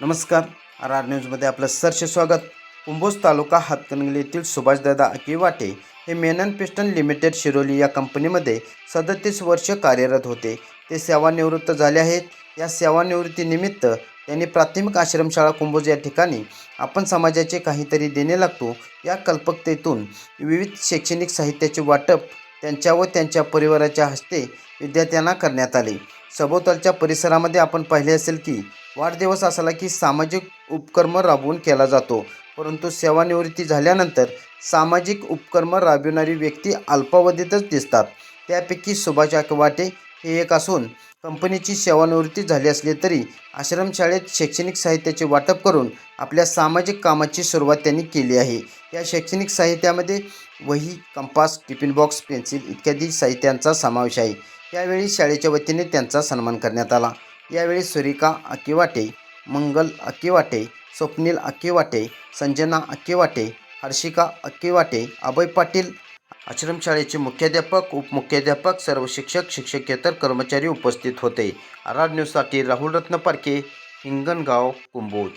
नमस्कार. R R न्यूजमध्ये आपलं सरसे स्वागत. कुंभोज तालुका हातकणंगले येथील सुभाषदादा अकिवाटे हे मेनन पिस्टन लिमिटेड शिरोली या कंपनीमध्ये सदतीस वर्ष कार्यरत होते. ते सेवानिवृत्त झाले आहेत. या सेवानिवृत्तीनिमित्त त्यांनी प्राथमिक आश्रमशाळा कुंभोज या ठिकाणी आपण समाजाचे काहीतरी देणे लागतो. या कल्पकतेतून विविध शैक्षणिक साहित्याचे वाटप त्यांच्या व त्यांच्या परिवाराच्या हस्ते विद्यार्थ्यांना करण्यात आले. सभोवतालच्या परिसरामध्ये आपण पाहिले असेल की वाढदिवस असला की सामाजिक उपक्रम राबवून केला जातो. परंतु सेवानिवृत्ती झाल्यानंतर सामाजिक उपक्रम राबविणारी व्यक्ती अल्पावधीतच दिसतात. त्यापैकी सुभाष आकवाटे हे एक असून कंपनीची सेवानिवृत्ती झाली असली तरी आश्रमशाळेत शैक्षणिक साहित्याचे वाटप करून आपल्या सामाजिक कामाची सुरुवात त्यांनी केली आहे. या शैक्षणिक साहित्यामध्ये वही कंपास टिफिन बॉक्स पेन्सिल इत्यादी साहित्यांचा समावेश आहे. यावेळी शाळेच्या वतीने त्यांचा सन्मान करण्यात आला. यावेळी सुरिका अकिवाटे मंगल अकिवाटे स्वप्नील अकिवाटे संजना अकिवाटे हर्षिका अकिवाटे अभय पाटील आश्रमशाळेचे मुख्याध्यापक उपमुख्याध्यापक सर्व शिक्षक शिक्षकेतर कर्मचारी उपस्थित होते. आर आर न्यूजसाठी राहुल रत्न पारखे हिंगणगाव कुंभोज.